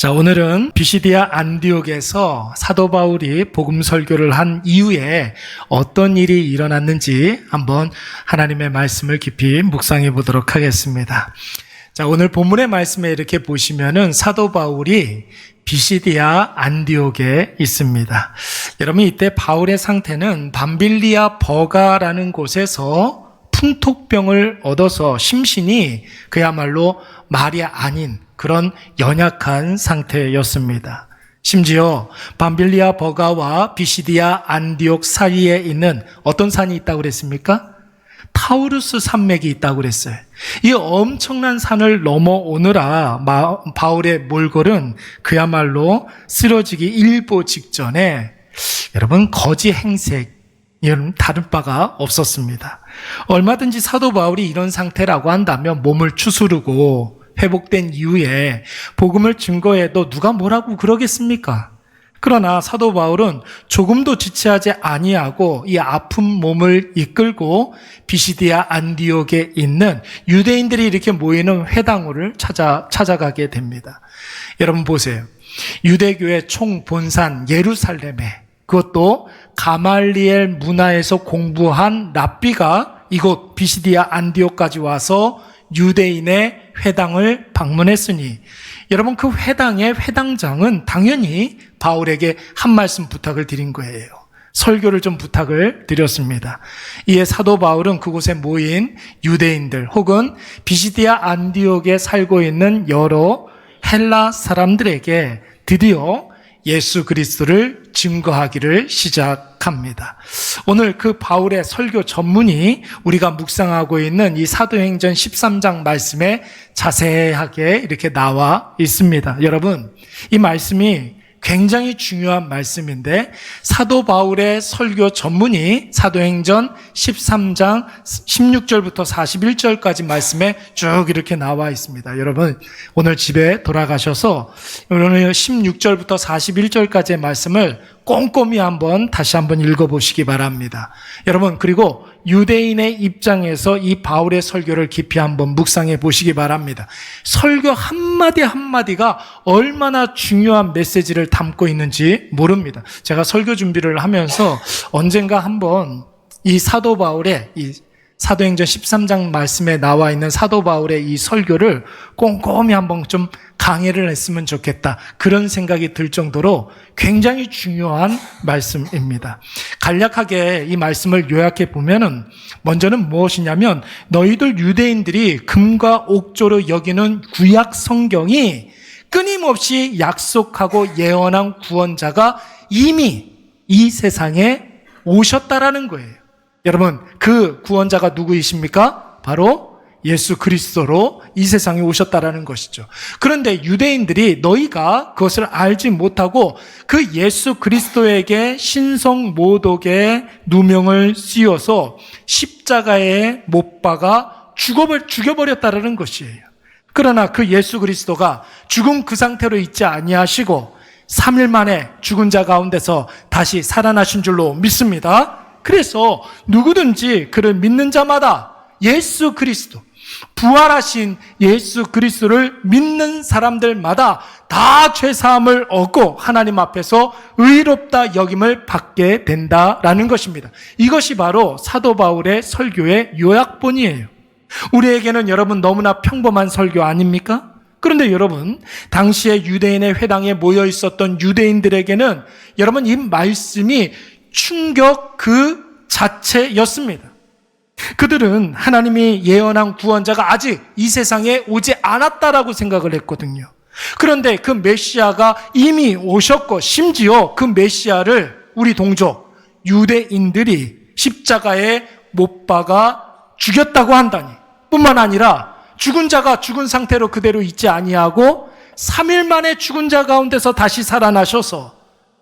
자, 오늘은 비시디아 안디옥에서 사도 바울이 복음 설교를 한 이후에 어떤 일이 일어났는지 한번 하나님의 말씀을 깊이 묵상해 보도록 하겠습니다. 자, 오늘 본문의 말씀에 이렇게 보시면은 사도 바울이 비시디아 안디옥에 있습니다. 여러분 이때 바울의 상태는 밤빌리아 버가라는 곳에서 풍토병을 얻어서 심신이 그야말로 말이 아닌 그런 연약한 상태였습니다. 심지어 밤빌리아 버가와 비시디아 안디옥 사이에 있는 어떤 산이 있다고 그랬습니까? 타우루스 산맥이 있다고 그랬어요. 이 엄청난 산을 넘어오느라 마- 바울의 몰골은 그야말로 쓰러지기 일보 직전에 여러분 거지 행색 이런 다른 바가 없었습니다. 얼마든지 사도 바울이 이런 상태라고 한다면 몸을 추스르고 회복된 이후에 복음을 증거해도 누가 뭐라고 그러겠습니까? 그러나 사도 바울은 조금도 지체하지 아니하고 이 아픈 몸을 이끌고 비시디아 안디옥에 있는 유대인들이 이렇게 모이는 회당을 찾아 찾아가게 됩니다. 여러분 보세요. 유대교의 총 본산 예루살렘에 그것도 가말리엘 문화에서 공부한 랍비가 이곳 비시디아 안디옥까지 와서 유대인의 회당을 방문했으니 여러분 그 회당의 회당장은 당연히 바울에게 한 말씀 부탁을 드린 거예요. 설교를 좀 부탁을 드렸습니다. 이에 사도 바울은 그곳에 모인 유대인들 혹은 비시디아 안디옥에 살고 있는 여러 헬라 사람들에게 드디어 예수 그리스도를 증거하기를 시작합니다. 오늘 그 바울의 설교 전문이 우리가 묵상하고 있는 이 사도행전 13장 말씀에 자세하게 이렇게 나와 있습니다. 여러분, 이 말씀이 굉장히 중요한 말씀인데 사도 바울의 설교 전문이 사도행전 13장 16절부터 41절까지 말씀에 쭉 이렇게 나와 있습니다. 여러분 오늘 집에 돌아가셔서 오늘 16절부터 41절까지의 말씀을 꼼꼼히 한번 다시 한번 읽어보시기 바랍니다. 여러분 그리고 유대인의 입장에서 이 바울의 설교를 깊이 한번 묵상해 보시기 바랍니다. 설교 한마디 한마디가 얼마나 중요한 메시지를 담고 있는지 모릅니다. 제가 설교 준비를 하면서 언젠가 한번 이 사도 바울의 이 사도행전 13장 말씀에 나와 있는 사도 바울의 이 설교를 꼼꼼히 한번 좀 강의를 했으면 좋겠다. 그런 생각이 들 정도로 굉장히 중요한 말씀입니다. 간략하게 이 말씀을 요약해 보면은 먼저는 무엇이냐면 너희들 유대인들이 금과 옥조로 여기는 구약 성경이 끊임없이 약속하고 예언한 구원자가 이미 이 세상에 오셨다라는 거예요. 여러분, 그 구원자가 누구이십니까? 바로 예수 그리스도로 이 세상에 오셨다라는 것이죠. 그런데 유대인들이 너희가 그것을 알지 못하고 그 예수 그리스도에게 신성 모독의 누명을 씌워서 십자가에 못 박아 죽어버, 죽여버렸다라는 것이에요. 그러나 그 예수 그리스도가 죽은 그 상태로 있지 아니하시고 3일 만에 죽은 자 가운데서 다시 살아나신 줄로 믿습니다. 그래서 누구든지 그를 믿는 자마다 예수 그리스도, 부활하신 예수 그리스도를 믿는 사람들마다 다 죄사함을 얻고 하나님 앞에서 의롭다 여김을 받게 된다라는 것입니다. 이것이 바로 사도 바울의 설교의 요약본이에요. 우리에게는 여러분 너무나 평범한 설교 아닙니까? 그런데 여러분, 당시에 유대인의 회당에 모여 있었던 유대인들에게는 여러분 이 말씀이 충격 그 자체였습니다. 그들은 하나님이 예언한 구원자가 아직 이 세상에 오지 않았다라고 생각을 했거든요. 그런데 그 메시아가 이미 오셨고 심지어 그 메시아를 우리 동족 유대인들이 십자가에 못 박아 죽였다고 한다니 뿐만 아니라 죽은 자가 죽은 상태로 그대로 있지 아니하고 3일 만에 죽은 자 가운데서 다시 살아나셔서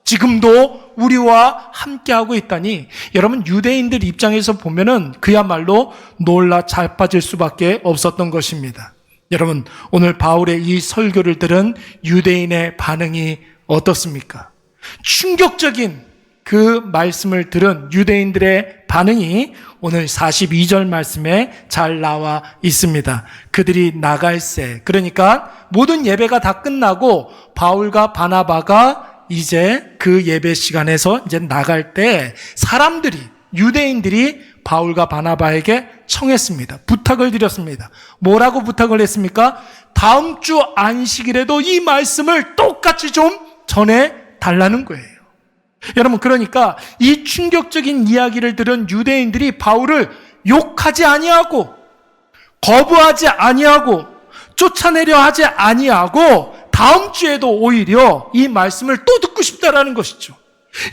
지금도 우리와 함께하고 있다니 여러분 유대인들 입장에서 보면은 그야말로 놀라 잘 빠질 수밖에 없었던 것입니다. 여러분 오늘 바울의 이 설교를 들은 유대인의 반응이 어떻습니까? 충격적인 그 말씀을 들은 유대인들의 반응이 오늘 42절 말씀에 잘 나와 있습니다. 그들이 나갈 새. 그러니까 모든 예배가 다 끝나고 바울과 바나바가 이제 그 예배 시간에서 이제 나갈 때 사람들이 유대인들이 바울과 바나바에게 청했습니다. 부탁을 드렸습니다. 뭐라고 부탁을 했습니까? 다음 주 안식일에도 이 말씀을 똑같이 좀 전해 달라는 거예요. 여러분 그러니까 이 충격적인 이야기를 들은 유대인들이 바울을 욕하지 아니하고 거부하지 아니하고 쫓아내려 하지 아니하고 다음 주에도 오히려 이 말씀을 또 듣고 싶다라는 것이죠.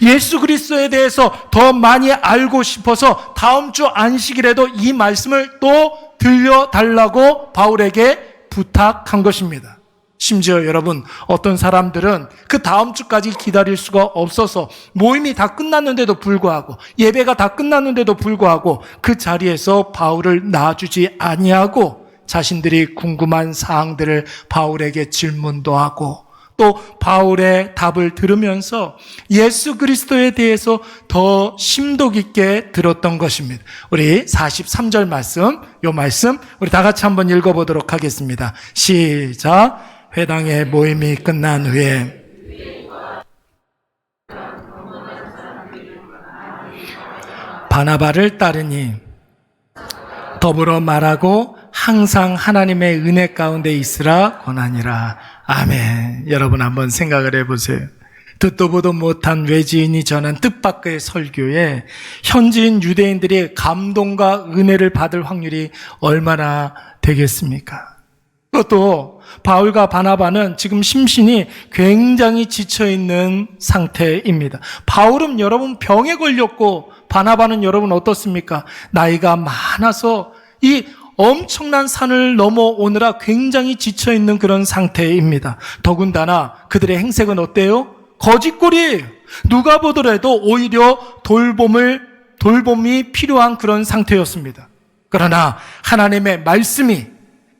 예수 그리스도에 대해서 더 많이 알고 싶어서 다음 주 안식일에도 이 말씀을 또 들려 달라고 바울에게 부탁한 것입니다. 심지어 여러분 어떤 사람들은 그 다음 주까지 기다릴 수가 없어서 모임이 다 끝났는데도 불구하고 예배가 다 끝났는데도 불구하고 그 자리에서 바울을 놔주지 아니하고 자신들이 궁금한 사항들을 바울에게 질문도 하고 또 바울의 답을 들으면서 예수 그리스도에 대해서 더 심도 깊게 들었던 것입니다. 우리 43절 말씀, 요 말씀 우리 다 같이 한번 읽어 보도록 하겠습니다. 시작. 회당의 모임이 끝난 후에 바나바를 따르니 더불어 말하고 항상 하나님의 은혜 가운데 있으라 권하니라. 아멘. 여러분 한번 생각을 해보세요. 듣도 보도 못한 외지인이 전한 뜻밖의 설교에 현지인 유대인들이 감동과 은혜를 받을 확률이 얼마나 되겠습니까? 그것도 바울과 바나바는 지금 심신이 굉장히 지쳐 있는 상태입니다. 바울은 여러분 병에 걸렸고 바나바는 여러분 어떻습니까? 나이가 많아서 이 엄청난 산을 넘어오느라 굉장히 지쳐 있는 그런 상태입니다. 더군다나 그들의 행색은 어때요? 거짓골이에요. 누가 보더라도 오히려 돌봄을 돌봄이 필요한 그런 상태였습니다. 그러나 하나님의 말씀이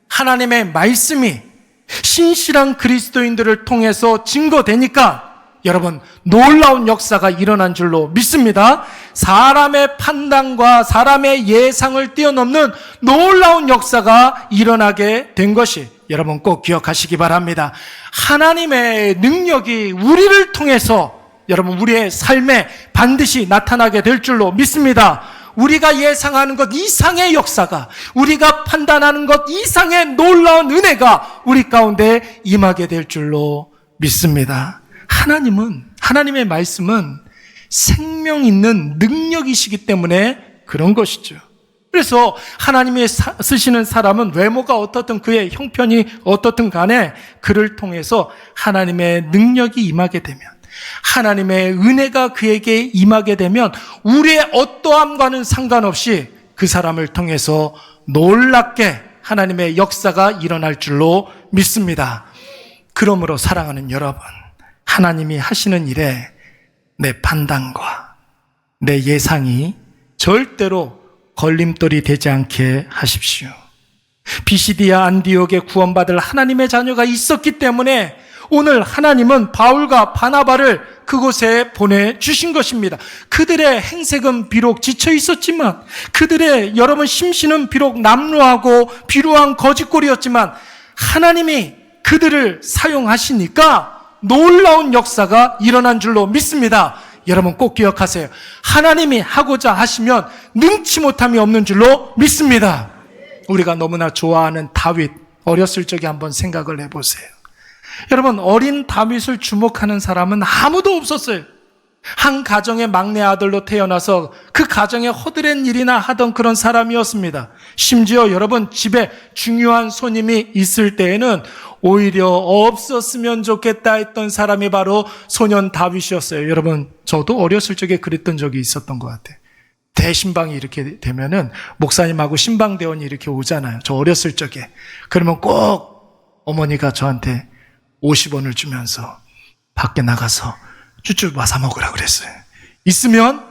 하나님의 말씀이 신실한 그리스도인들을 통해서 증거되니까 여러분 놀라운 역사가 일어난 줄로 믿습니다. 사람의 판단과 사람의 예상을 뛰어넘는 놀라운 역사가 일어나게 된 것이 여러분 꼭 기억하시기 바랍니다. 하나님의 능력이 우리를 통해서 여러분 우리의 삶에 반드시 나타나게 될 줄로 믿습니다. 우리가 예상하는 것 이상의 역사가, 우리가 판단하는 것 이상의 놀라운 은혜가 우리 가운데 임하게 될 줄로 믿습니다. 하나님은, 하나님의 말씀은 생명 있는 능력이시기 때문에 그런 것이죠. 그래서 하나님이 사, 쓰시는 사람은 외모가 어떻든 그의 형편이 어떻든 간에 그를 통해서 하나님의 능력이 임하게 되면 하나님의 은혜가 그에게 임하게 되면 우리의 어떠함과는 상관없이 그 사람을 통해서 놀랍게 하나님의 역사가 일어날 줄로 믿습니다. 그러므로 사랑하는 여러분, 하나님이 하시는 일에 내 판단과 내 예상이 절대로 걸림돌이 되지 않게 하십시오. 비시디아 안디옥에 구원받을 하나님의 자녀가 있었기 때문에 오늘 하나님은 바울과 바나바를 그곳에 보내주신 것입니다. 그들의 행색은 비록 지쳐 있었지만, 그들의 여러분 심신은 비록 남루하고 비루한 거짓골이었지만, 하나님이 그들을 사용하시니까 놀라운 역사가 일어난 줄로 믿습니다. 여러분 꼭 기억하세요. 하나님이 하고자 하시면 능치 못함이 없는 줄로 믿습니다. 우리가 너무나 좋아하는 다윗, 어렸을 적에 한번 생각을 해보세요. 여러분, 어린 다윗을 주목하는 사람은 아무도 없었어요. 한 가정의 막내 아들로 태어나서 그 가정에 허드렛 일이나 하던 그런 사람이었습니다. 심지어 여러분 집에 중요한 손님이 있을 때에는 오히려 없었으면 좋겠다 했던 사람이 바로 소년 다윗이었어요. 여러분, 저도 어렸을 적에 그랬던 적이 있었던 것 같아요. 대신방이 이렇게 되면은 목사님하고 신방대원이 이렇게 오잖아요. 저 어렸을 적에. 그러면 꼭 어머니가 저한테 50원을 주면서 밖에 나가서 쭈쭈 마사 먹으라 그랬어요. 있으면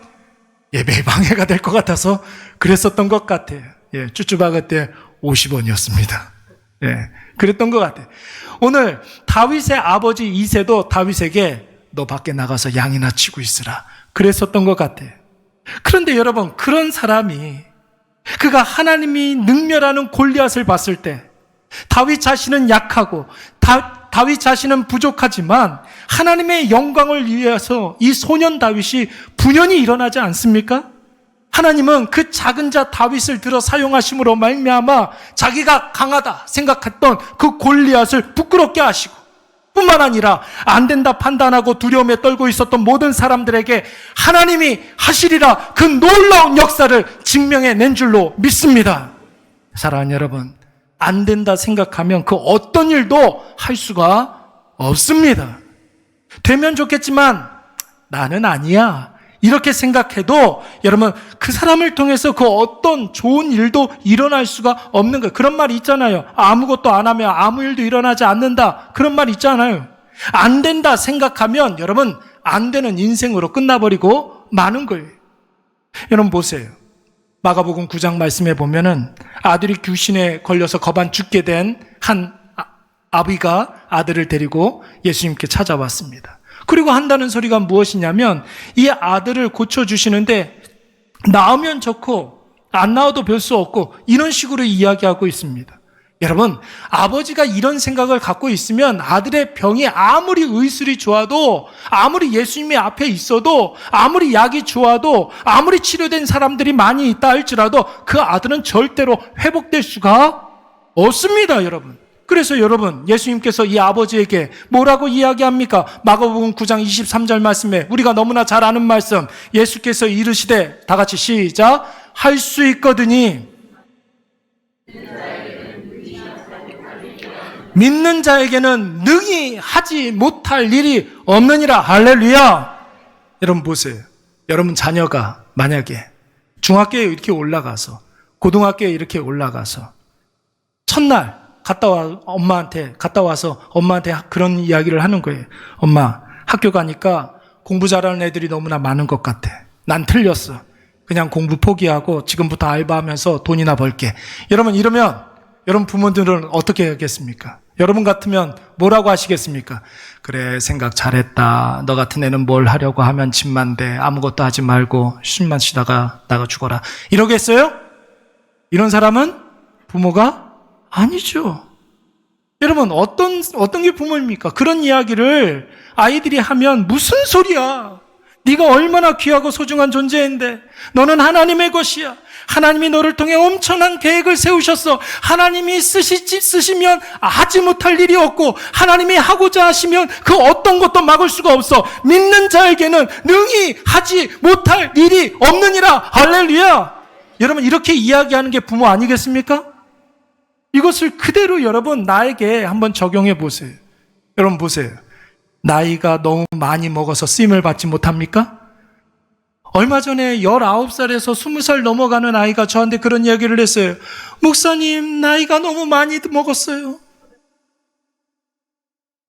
예배에 방해가 될 것 같아서 그랬었던 것 같아요. 예, 쭈쭈 박을 때 50원이었습니다. 예, 그랬던 것 같아요. 오늘 다윗의 아버지 이세도 다윗에게 너 밖에 나가서 양이나 치고 있으라. 그랬었던 것 같아요. 그런데 여러분, 그런 사람이 그가 하나님이 능멸하는 골리앗을 봤을 때 다윗 자신은 약하고 다, 다윗 자신은 부족하지만 하나님의 영광을 위해서 이 소년 다윗이 분연히 일어나지 않습니까? 하나님은 그 작은 자 다윗을 들어 사용하심으로 말미암아 자기가 강하다 생각했던 그 골리앗을 부끄럽게 하시고 뿐만 아니라 안 된다 판단하고 두려움에 떨고 있었던 모든 사람들에게 하나님이 하시리라 그 놀라운 역사를 증명해 낸 줄로 믿습니다. 사랑하는 여러분, 안 된다 생각하면 그 어떤 일도 할 수가 없습니다. 되면 좋겠지만 나는 아니야. 이렇게 생각해도 여러분 그 사람을 통해서 그 어떤 좋은 일도 일어날 수가 없는 거예요. 그런 말 있잖아요. 아무것도 안 하면 아무 일도 일어나지 않는다. 그런 말 있잖아요. 안 된다 생각하면 여러분 안 되는 인생으로 끝나버리고 마는 거예요. 여러분 보세요. 마가복음 9장 말씀해 보면은 아들이 귀신에 걸려서 거반 죽게 된 한 아비가 아들을 데리고 예수님께 찾아왔습니다. 그리고 한다는 소리가 무엇이냐면 이 아들을 고쳐주시는데 나으면 좋고 안 나와도 별 수 없고 이런 식으로 이야기하고 있습니다. 여러분, 아버지가 이런 생각을 갖고 있으면 아들의 병이 아무리 의술이 좋아도, 아무리 예수님의 앞에 있어도, 아무리 약이 좋아도, 아무리 치료된 사람들이 많이 있다 할지라도 그 아들은 절대로 회복될 수가 없습니다, 여러분. 그래서 여러분, 예수님께서 이 아버지에게 뭐라고 이야기합니까? 마가복음 9장 23절 말씀에 우리가 너무나 잘 아는 말씀, 예수께서 이르시되 다 같이 시작 할 수 있거든이 믿는 자에게는 능히 하지 못할 일이 없느니라. 할렐루야. 여러분 보세요. 여러분 자녀가 만약에 중학교에 이렇게 올라가서 고등학교에 이렇게 올라가서 첫날 갔다 와 엄마한테 갔다 와서 엄마한테 그런 이야기를 하는 거예요. 엄마 학교 가니까 공부 잘하는 애들이 너무나 많은 것 같아. 난 틀렸어. 그냥 공부 포기하고 지금부터 알바하면서 돈이나 벌게. 여러분 이러면 여러분 부모들은 어떻게 하겠습니까? 여러분 같으면 뭐라고 하시겠습니까? 그래 생각 잘했다. 너 같은 애는 뭘 하려고 하면 집만 돼. 아무것도 하지 말고 쉰만 쉬다가 나가 죽어라. 이러겠어요? 이런 사람은 부모가 아니죠. 여러분 어떤 어떤 게 부모입니까? 그런 이야기를 아이들이 하면 무슨 소리야? 네가 얼마나 귀하고 소중한 존재인데 너는 하나님의 것이야. 하나님이 너를 통해 엄청난 계획을 세우셨어. 하나님이 쓰시, 쓰시면 하지 못할 일이 없고, 하나님이 하고자 하시면 그 어떤 것도 막을 수가 없어. 믿는 자에게는 능히 하지 못할 일이 없느니라. 할렐루야. 여러분, 이렇게 이야기하는 게 부모 아니겠습니까? 이것을 그대로 여러분, 나에게 한번 적용해 보세요. 여러분, 보세요. 나이가 너무 많이 먹어서 쓰임을 받지 못합니까? 얼마 전에 19살에서 20살 넘어가는 아이가 저한테 그런 이야기를 했어요. 목사님, 나이가 너무 많이 먹었어요.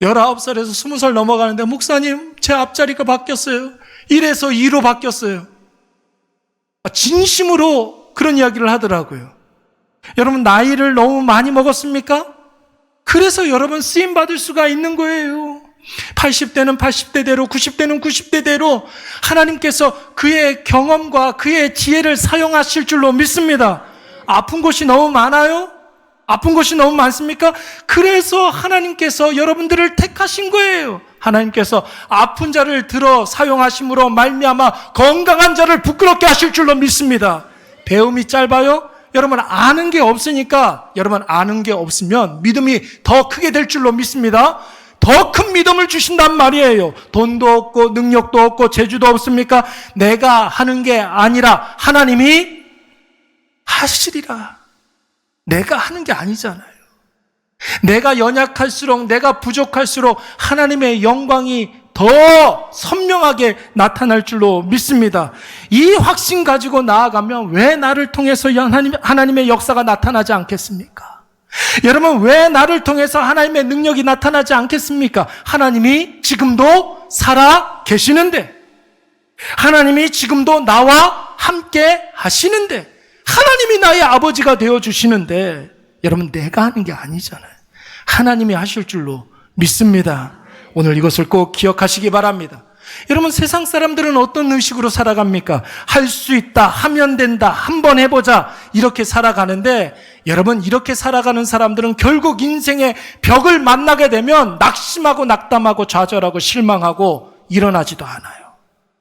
19살에서 20살 넘어가는데, 목사님, 제 앞자리가 바뀌었어요. 1에서 2로 바뀌었어요. 아, 진심으로 그런 이야기를 하더라고요. 여러분, 나이를 너무 많이 먹었습니까? 그래서 여러분 쓰임 받을 수가 있는 거예요. 80대는 80대대로, 90대는 90대대로 하나님께서 그의 경험과 그의 지혜를 사용하실 줄로 믿습니다. 아픈 곳이 너무 많아요? 아픈 곳이 너무 많습니까? 그래서 하나님께서 여러분들을 택하신 거예요. 하나님께서 아픈 자를 들어 사용하심으로 말미암아 건강한 자를 부끄럽게 하실 줄로 믿습니다. 배움이 짧아요? 여러분 아는 게 없으니까 여러분 아는 게 없으면 믿음이 더 크게 될 줄로 믿습니다. 더 큰 믿음을 주신단 말이에요. 돈도 없고 능력도 없고 재주도 없습니까? 내가 하는 게 아니라 하나님이 하시리라. 내가 하는 게 아니잖아요. 내가 연약할수록 내가 부족할수록 하나님의 영광이 더 선명하게 나타날 줄로 믿습니다. 이 확신 가지고 나아가면 왜 나를 통해서 하나님, 하나님의 역사가 나타나지 않겠습니까? 여러분, 왜 나를 통해서 하나님의 능력이 나타나지 않겠습니까? 하나님이 지금도 살아 계시는데, 하나님이 지금도 나와 함께 하시는데, 하나님이 나의 아버지가 되어 주시는데, 여러분, 내가 하는 게 아니잖아요. 하나님이 하실 줄로 믿습니다. 오늘 이것을 꼭 기억하시기 바랍니다. 여러분 세상 사람들은 어떤 의식으로 살아갑니까? 할 수 있다, 하면 된다, 한번 해보자 이렇게 살아가는데 여러분 이렇게 살아가는 사람들은 결국 인생의 벽을 만나게 되면 낙심하고 낙담하고 좌절하고 실망하고 일어나지도 않아요.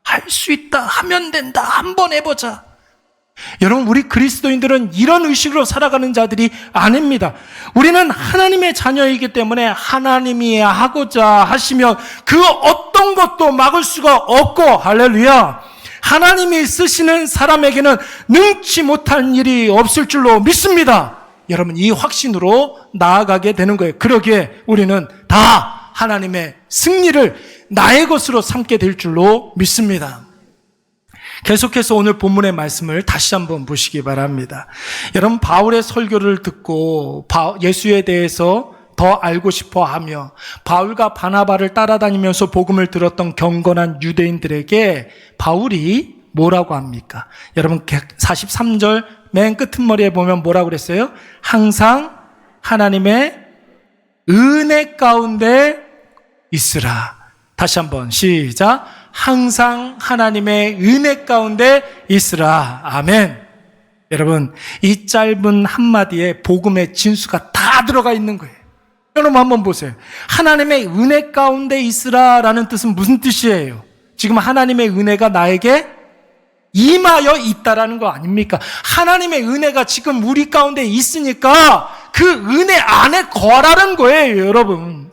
할 수 있다, 하면 된다, 한번 해보자. 여러분, 우리 그리스도인들은 이런 의식으로 살아가는 자들이 아닙니다. 우리는 하나님의 자녀이기 때문에 하나님이 하고자 하시면 그 어떤 것도 막을 수가 없고, 할렐루야. 하나님이 쓰시는 사람에게는 능치 못한 일이 없을 줄로 믿습니다. 여러분, 이 확신으로 나아가게 되는 거예요. 그러기에 우리는 다 하나님의 승리를 나의 것으로 삼게 될 줄로 믿습니다. 계속해서 오늘 본문의 말씀을 다시 한번 보시기 바랍니다. 여러분, 바울의 설교를 듣고 바- 예수에 대해서 더 알고 싶어 하며 바울과 바나바를 따라다니면서 복음을 들었던 경건한 유대인들에게 바울이 뭐라고 합니까? 여러분, 43절 맨 끝머리에 보면 뭐라고 그랬어요? 항상 하나님의 은혜 가운데 있으라. 다시 한번 시작. 항상 하나님의 은혜 가운데 있으라. 아멘. 여러분, 이 짧은 한마디에 복음의 진수가 다 들어가 있는 거예요. 여러분 한번 보세요. 하나님의 은혜 가운데 있으라라는 뜻은 무슨 뜻이에요? 지금 하나님의 은혜가 나에게 임하여 있다라는 거 아닙니까? 하나님의 은혜가 지금 우리 가운데 있으니까 그 은혜 안에 거라는 거예요, 여러분.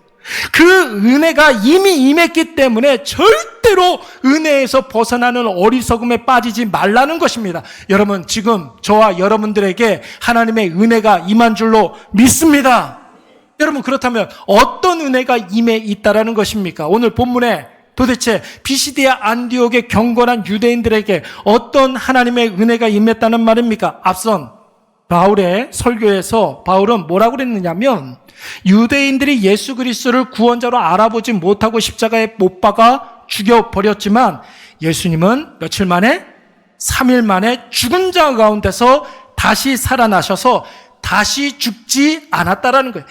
그 은혜가 이미 임했기 때문에 절대로 은혜에서 벗어나는 어리석음에 빠지지 말라는 것입니다. 여러분, 지금 저와 여러분들에게 하나님의 은혜가 임한 줄로 믿습니다. 여러분, 그렇다면 어떤 은혜가 임해 있다라는 것입니까? 오늘 본문에 도대체 비시디아 안디옥의 경건한 유대인들에게 어떤 하나님의 은혜가 임했다는 말입니까? 앞선 바울의 설교에서 바울은 뭐라고 그랬느냐면 유대인들이 예수 그리스도를 구원자로 알아보지 못하고 십자가에 못 박아 죽여 버렸지만 예수님은 며칠 만에 3일 만에 죽은 자 가운데서 다시 살아나셔서 다시 죽지 않았다라는 거예요.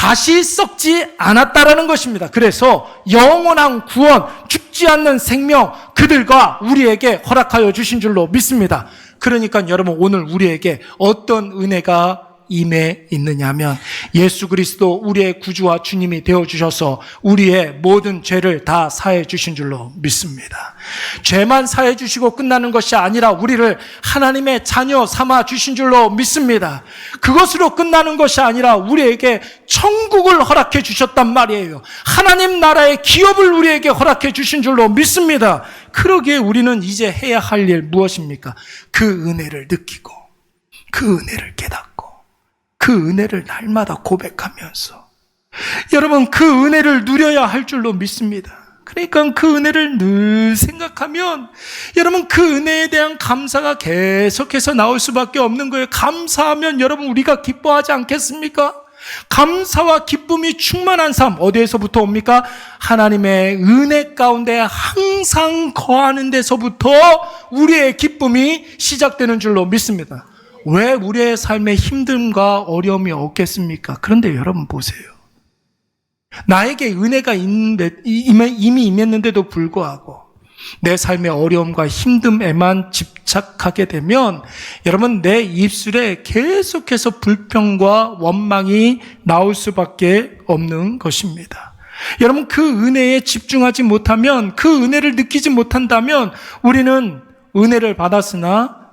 다시 썩지 않았다라는 것입니다. 그래서 영원한 구원, 죽지 않는 생명 그들과 우리에게 허락하여 주신 줄로 믿습니다. 그러니까 여러분 오늘 우리에게 어떤 은혜가 임해 있느냐면 예수 그리스도 우리의 구주와 주님이 되어 주셔서 우리의 모든 죄를 다 사해 주신 줄로 믿습니다. 죄만 사해 주시고 끝나는 것이 아니라 우리를 하나님의 자녀 삼아 주신 줄로 믿습니다. 그것으로 끝나는 것이 아니라 우리에게 천국을 허락해 주셨단 말이에요. 하나님 나라의 기업을 우리에게 허락해 주신 줄로 믿습니다. 그러기에 우리는 이제 해야 할 일 무엇입니까? 그 은혜를 느끼고 그 은혜를 깨닫고 그 은혜를 날마다 고백하면서 여러분 그 은혜를 누려야 할 줄로 믿습니다. 그러니까 그 은혜를 늘 생각하면 여러분 그 은혜에 대한 감사가 계속해서 나올 수밖에 없는 거예요. 감사하면 여러분 우리가 기뻐하지 않겠습니까? 감사와 기쁨이 충만한 삶 어디에서부터 옵니까? 하나님의 은혜 가운데 항상 거하는 데서부터 우리의 기쁨이 시작되는 줄로 믿습니다. 왜 우리의 삶에 힘듦과 어려움이 없겠습니까? 그런데 여러분 보세요. 나에게 은혜가 이미 임했는데도 불구하고 내 삶의 어려움과 힘듦에만 집착하게 되면 여러분 내 입술에 계속해서 불평과 원망이 나올 수밖에 없는 것입니다. 여러분 그 은혜에 집중하지 못하면 그 은혜를 느끼지 못한다면 우리는 은혜를 받았으나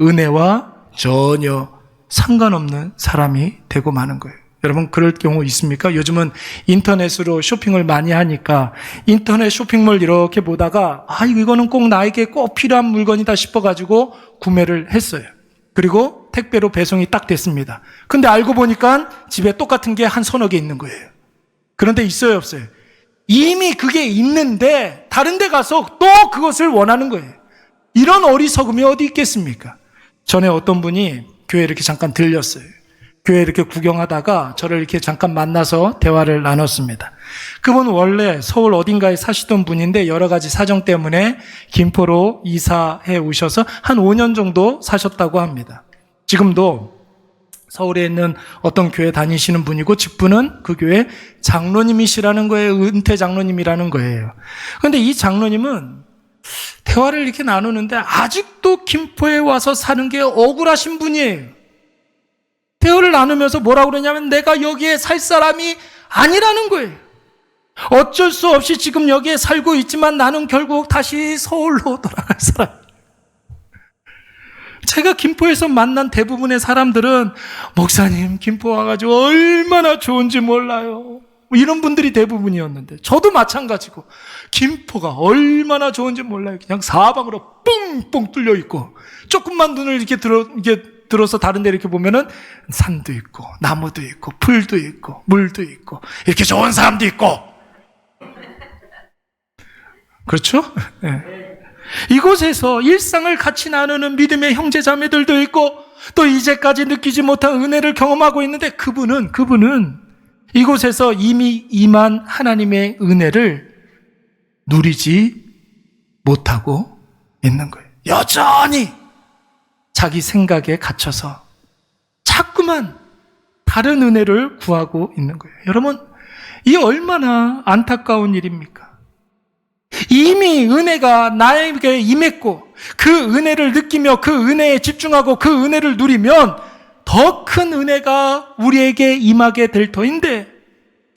은혜와 전혀 상관없는 사람이 되고 마는 거예요. 여러분 그럴 경우 있습니까? 요즘은 인터넷으로 쇼핑을 많이 하니까 인터넷 쇼핑몰 이렇게 보다가 아 이거는 꼭 나에게 꼭 필요한 물건이다 싶어가지고 구매를 했어요. 그리고 택배로 배송이 딱 됐습니다. 근데 알고 보니까 집에 똑같은 게 한 서너 개 있는 거예요. 그런데 있어요 없어요? 이미 그게 있는데 다른 데 가서 또 그것을 원하는 거예요. 이런 어리석음이 어디 있겠습니까? 전에 어떤 분이 교회 이렇게 잠깐 들렸어요. 교회 이렇게 구경하다가 저를 이렇게 잠깐 만나서 대화를 나눴습니다. 그분 원래 서울 어딘가에 사시던 분인데 여러 가지 사정 때문에 김포로 이사해 오셔서 한 5년 정도 사셨다고 합니다. 지금도 서울에 있는 어떤 교회 다니시는 분이고 직분은 그 교회 장로님이시라는 거예요. 은퇴 장로님이라는 거예요. 그런데 이 장로님은 대화를 이렇게 나누는데 아직도 김포에 와서 사는 게 억울하신 분이에요. 대화를 나누면서 뭐라고 그러냐면 내가 여기에 살 사람이 아니라는 거예요. 어쩔 수 없이 지금 여기에 살고 있지만 나는 결국 다시 서울로 돌아갈 사람. 제가 김포에서 만난 대부분의 사람들은 목사님 김포 와가지고 얼마나 좋은지 몰라요. 뭐 이런 분들이 대부분이었는데 저도 마찬가지고 김포가 얼마나 좋은지 몰라요. 그냥 사방으로 뿡뿡 뚫려 있고 조금만 눈을 이렇게 들어 이게 들어서 다른 데 이렇게 보면은 산도 있고 나무도 있고 풀도 있고 물도 있고 이렇게 좋은 사람도 있고 그렇죠? 네. 이곳에서 일상을 같이 나누는 믿음의 형제 자매들도 있고 또 이제까지 느끼지 못한 은혜를 경험하고 있는데 그분은 그분은 이곳에서 이미 임한 하나님의 은혜를 누리지 못하고 있는 거예요. 여전히 자기 생각에 갇혀서 자꾸만 다른 은혜를 구하고 있는 거예요. 여러분, 이 얼마나 안타까운 일입니까? 이미 은혜가 나에게 임했고 그 은혜를 느끼며 그 은혜에 집중하고 그 은혜를 누리면 더 큰 은혜가 우리에게 임하게 될 터인데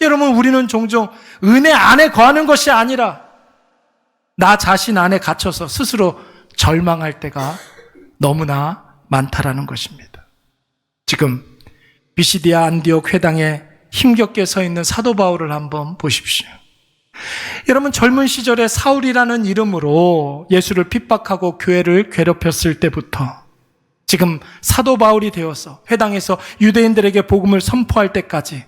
여러분 우리는 종종 은혜 안에 거하는 것이 아니라 나 자신 안에 갇혀서 스스로 절망할 때가 너무나 많다라는 것입니다. 지금 비시디아 안디옥 회당에 힘겹게 서 있는 사도 바울을 한번 보십시오. 여러분 젊은 시절에 사울이라는 이름으로 예수를 핍박하고 교회를 괴롭혔을 때부터 지금 사도 바울이 되어서 회당에서 유대인들에게 복음을 선포할 때까지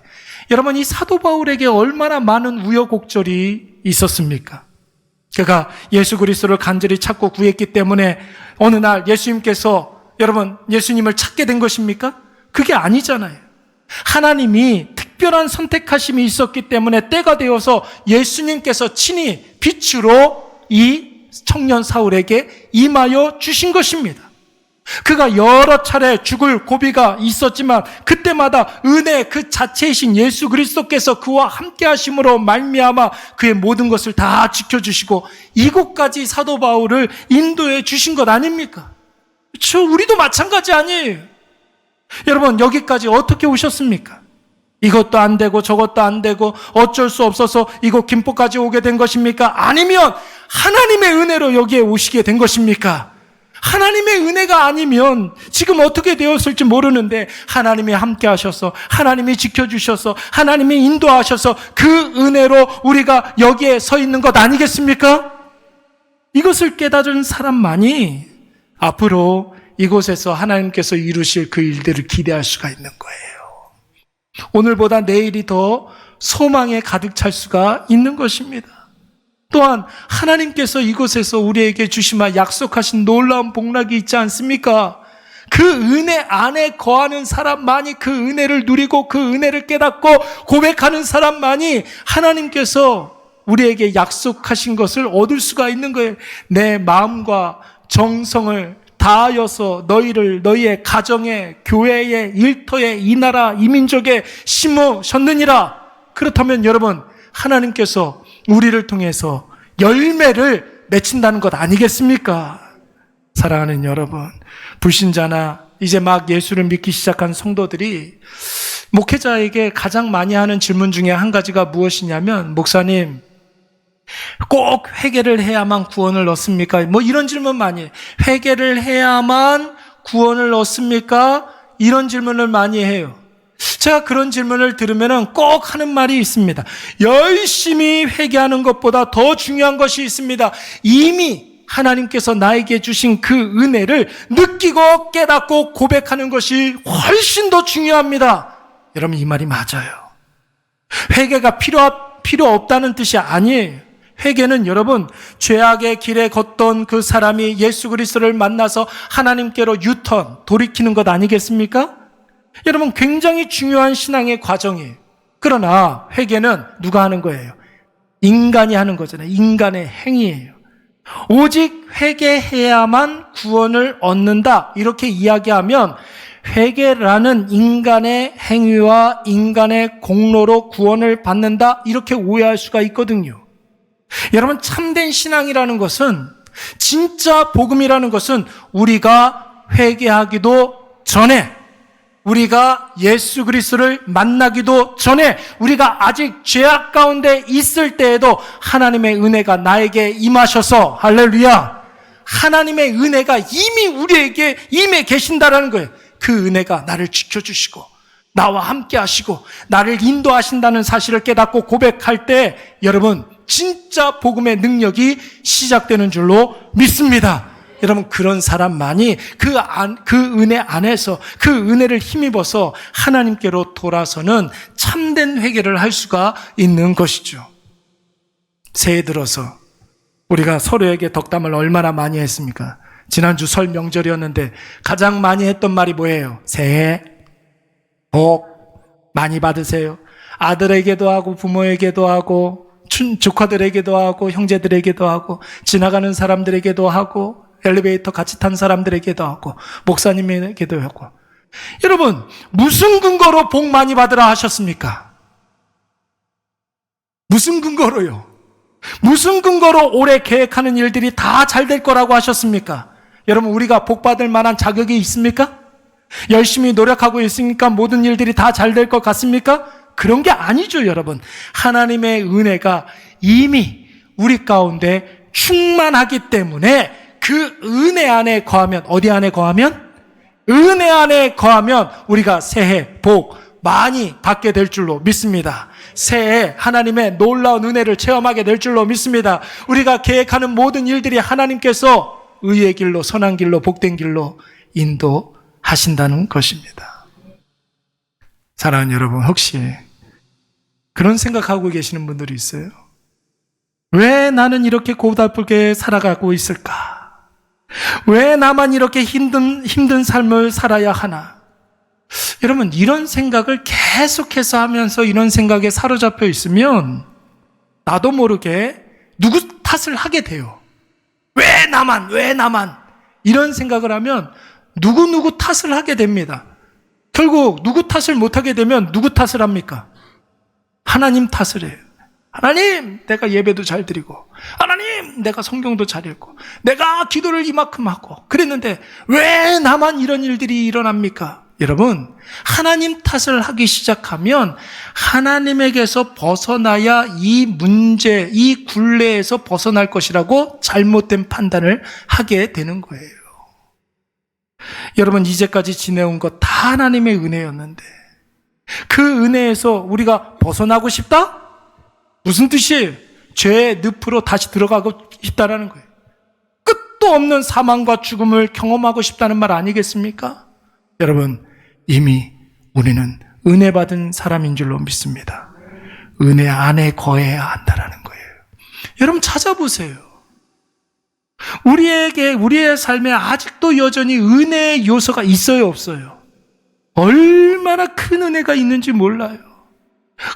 여러분 이 사도 바울에게 얼마나 많은 우여곡절이 있었습니까? 그가 예수 그리스도를 간절히 찾고 구했기 때문에 어느 날 예수님께서 여러분 예수님을 찾게 된 것입니까? 그게 아니잖아요. 하나님이 특별한 선택하심이 있었기 때문에 때가 되어서 예수님께서 친히 빛으로 이 청년 사울에게 임하여 주신 것입니다. 그가 여러 차례 죽을 고비가 있었지만 그때마다 은혜 그 자체이신 예수 그리스도께서 그와 함께 하심으로 말미암아 그의 모든 것을 다 지켜 주시고 이곳까지 사도 바울을 인도해 주신 것 아닙니까? 저 우리도 마찬가지 아니에요. 여러분 여기까지 어떻게 오셨습니까? 이것도 안 되고 저것도 안 되고 어쩔 수 없어서 이곳 김포까지 오게 된 것입니까? 아니면 하나님의 은혜로 여기에 오시게 된 것입니까? 하나님의 은혜가 아니면 지금 어떻게 되었을지 모르는데 하나님이 함께 하셔서 하나님이 지켜주셔서 하나님이 인도하셔서 그 은혜로 우리가 여기에 서 있는 것 아니겠습니까? 이것을 깨달은 사람만이 앞으로 이곳에서 하나님께서 이루실 그 일들을 기대할 수가 있는 거예요. 오늘보다 내일이 더 소망에 가득 찰 수가 있는 것입니다. 또한 하나님께서 이곳에서 우리에게 주시마 약속하신 놀라운 복락이 있지 않습니까? 그 은혜 안에 거하는 사람만이 그 은혜를 누리고 그 은혜를 깨닫고 고백하는 사람만이 하나님께서 우리에게 약속하신 것을 얻을 수가 있는 거예요. 내 마음과 정성을 다하여서 너희를 너희의 가정에 교회에 일터에 이 나라 이 민족에 심으셨느니라. 그렇다면 여러분 하나님께서 우리를 통해서 열매를 맺힌다는 것 아니겠습니까? 사랑하는 여러분, 불신자나 이제 막 예수를 믿기 시작한 성도들이 목회자에게 가장 많이 하는 질문 중에 한 가지가 무엇이냐면, 목사님, 꼭 회개를 해야만 구원을 얻습니까? 뭐 이런 질문 많이 해요. 회개를 해야만 구원을 얻습니까? 이런 질문을 많이 해요. 제가 그런 질문을 들으면 꼭 하는 말이 있습니다. 열심히 회개하는 것보다 더 중요한 것이 있습니다. 이미 하나님께서 나에게 주신 그 은혜를 느끼고 깨닫고 고백하는 것이 훨씬 더 중요합니다. 여러분 이 말이 맞아요. 회개가 필요, 필요 없다는 뜻이 아니에요. 회개는 여러분 죄악의 길에 걷던 그 사람이 예수 그리스도를 만나서 하나님께로 유턴 돌이키는 것 아니겠습니까? 여러분 굉장히 중요한 신앙의 과정이에요. 그러나 회개는 누가 하는 거예요? 인간이 하는 거잖아요. 인간의 행위예요. 오직 회개해야만 구원을 얻는다. 이렇게 이야기하면 회개라는 인간의 행위와 인간의 공로로 구원을 받는다 이렇게 오해할 수가 있거든요. 여러분 참된 신앙이라는 것은 진짜 복음이라는 것은 우리가 회개하기도 전에 우리가 예수 그리스도를 만나기도 전에 우리가 아직 죄악 가운데 있을 때에도 하나님의 은혜가 나에게 임하셔서 할렐루야 하나님의 은혜가 이미 우리에게 임해 계신다라는 거예요. 그 은혜가 나를 지켜 주시고 나와 함께 하시고 나를 인도하신다는 사실을 깨닫고 고백할 때 여러분 진짜 복음의 능력이 시작되는 줄로 믿습니다. 여러분 그런 사람만이 그, 안, 그 은혜 안에서 그 은혜를 힘입어서 하나님께로 돌아서는 참된 회개를 할 수가 있는 것이죠. 새해 들어서 우리가 서로에게 덕담을 얼마나 많이 했습니까? 지난주 설 명절이었는데 가장 많이 했던 말이 뭐예요? 새해 복 많이 받으세요. 아들에게도 하고 부모에게도 하고 춘, 조카들에게도 하고 형제들에게도 하고 지나가는 사람들에게도 하고 엘리베이터 같이 탄 사람들에게도 하고 목사님에게도 하고 여러분 무슨 근거로 복 많이 받으라 하셨습니까? 무슨 근거로요? 무슨 근거로 올해 계획하는 일들이 다 잘 될 거라고 하셨습니까? 여러분 우리가 복 받을 만한 자격이 있습니까? 열심히 노력하고 있으니까 모든 일들이 다 잘 될 것 같습니까? 그런 게 아니죠, 여러분. 하나님의 은혜가 이미 우리 가운데 충만하기 때문에 그 은혜 안에 거하면 어디 안에 거하면 은혜 안에 거하면 우리가 새해 복 많이 받게 될 줄로 믿습니다. 새해 하나님의 놀라운 은혜를 체험하게 될 줄로 믿습니다. 우리가 계획하는 모든 일들이 하나님께서 의의 길로 선한 길로 복된 길로 인도하신다는 것입니다. 사랑하는 여러분 혹시 그런 생각하고 계시는 분들이 있어요? 왜 나는 이렇게 고달프게 살아가고 있을까? 왜 나만 이렇게 힘든, 힘든 삶을 살아야 하나? 여러분, 이런 생각을 계속해서 하면서 이런 생각에 사로잡혀 있으면 나도 모르게 누구 탓을 하게 돼요. 왜 나만, 왜 나만? 이런 생각을 하면 누구누구 탓을 하게 됩니다. 결국 누구 탓을 못하게 되면 누구 탓을 합니까? 하나님 탓을 해요. 하나님, 내가 예배도 잘 드리고, 하나님, 내가 성경도 잘 읽고, 내가 기도를 이만큼 하고, 그랬는데, 왜 나만 이런 일들이 일어납니까? 여러분, 하나님 탓을 하기 시작하면, 하나님에게서 벗어나야 이 문제, 이 굴레에서 벗어날 것이라고 잘못된 판단을 하게 되는 거예요. 여러분, 이제까지 지내온 것 다 하나님의 은혜였는데, 그 은혜에서 우리가 벗어나고 싶다? 무슨 뜻이에요? 죄의 늪으로 다시 들어가고 싶다라는 거예요. 끝도 없는 사망과 죽음을 경험하고 싶다는 말 아니겠습니까? 여러분, 이미 우리는 은혜 받은 사람인 줄로 믿습니다. 은혜 안에 거해야 한다라는 거예요. 여러분 찾아보세요. 우리에게 우리의 삶에 아직도 여전히 은혜의 요소가 있어요, 없어요? 얼마나 큰 은혜가 있는지 몰라요.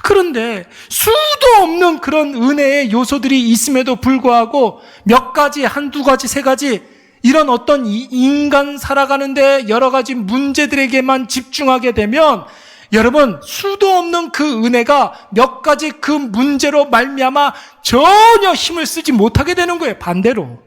그런데 수도 없는 그런 은혜의 요소들이 있음에도 불구하고 몇 가지, 한두 가지, 세 가지 이런 어떤 인간 살아가는데 여러 가지 문제들에게만 집중하게 되면 여러분 수도 없는 그 은혜가 몇 가지 그 문제로 말미암아 전혀 힘을 쓰지 못하게 되는 거예요. 반대로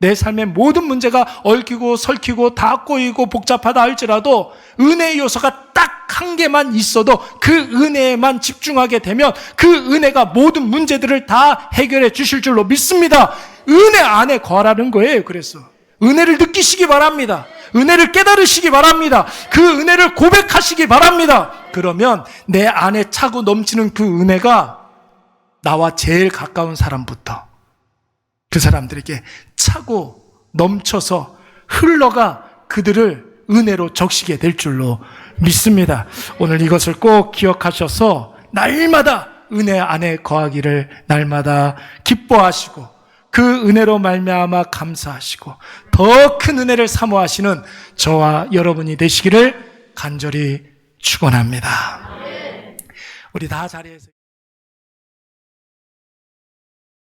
내 삶의 모든 문제가 얽히고 설키고 다 꼬이고 복잡하다 할지라도 은혜의 요소가 딱 한 개만 있어도 그 은혜에만 집중하게 되면 그 은혜가 모든 문제들을 다 해결해 주실 줄로 믿습니다. 은혜 안에 거하라는 거예요. 그래서 은혜를 느끼시기 바랍니다. 은혜를 깨달으시기 바랍니다. 그 은혜를 고백하시기 바랍니다. 그러면 내 안에 차고 넘치는 그 은혜가 나와 제일 가까운 사람부터 그 사람들에게 차고 넘쳐서 흘러가 그들을 은혜로 적시게 될 줄로 믿습니다. 오늘 이것을 꼭 기억하셔서 날마다 은혜 안에 거하기를 날마다 기뻐하시고 그 은혜로 말미암아 감사하시고 더 큰 은혜를 사모하시는 저와 여러분이 되시기를 간절히 축원합니다. 우리 다 자리에서